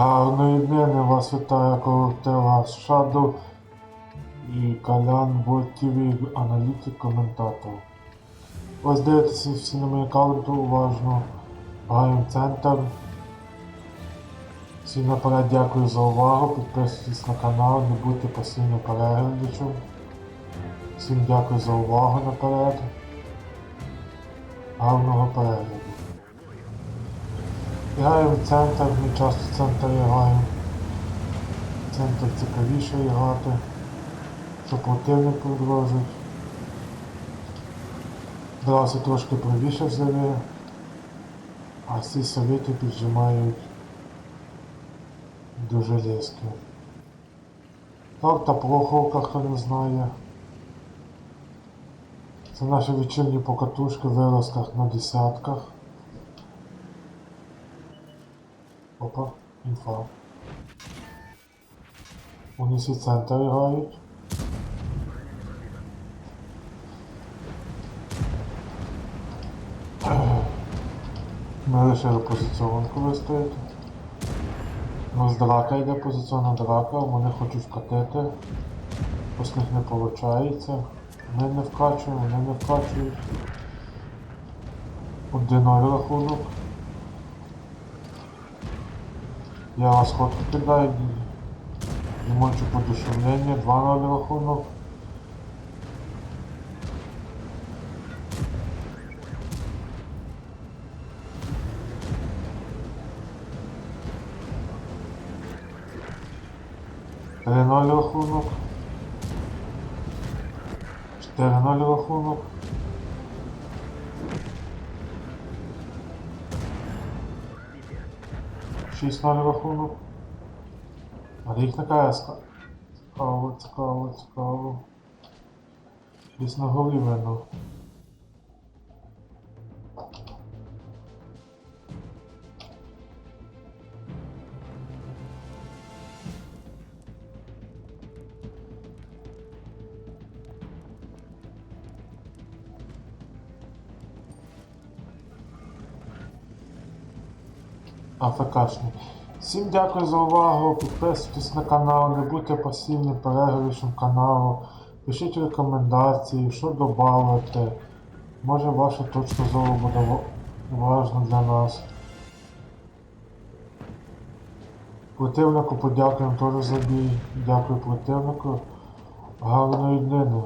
Гарної днини вас вітає колектива Shadow і Калян ТВ, аналітик, коментатор. Ось дивитеся всі на мої каленти уважно. Граємо центр. Всім наперед дякую за увагу, підписуйтесь на канал, не будьте постійно переглядачем. Всім дякую за увагу наперед. Гарного перегляду. Граємо в центр, ми часто в центр граємо. Центр цікавіше грати, що противник продовжить. Дрався трошки правіше взяли, а всі совєти піджимають дуже різко. Карта Проховка, хто не знає. Це наші вечірні покатушки в виростах на десятках. Опа, інфа. Вони всі центр грають. Ми вирішили позиціонку вистояти. У нас драка йде позиціонна драка, вони хочуть вкатити. Ось них не виходить. Ми не вкачуємо, вони не вкачують. Один рахунок. Я вас ходку кидаю. Дімончу подушевлення, 2-0 рахунок. Три ноль рахунок. 4-0 рахунок. Шість ноль рахунок. А їх така ска. Цікаво, цікаво, цікаво. Щось на голі видно. АФКшник. Всім дякую за увагу. Підписуйтесь на канал, не будьте пасивним переглядачем каналу. Пишіть рекомендації, що додати. Може ваша точка зору буде ва- важна для нас. Противнику подякуємо теж за бій. Дякую противнику. Гарної днини.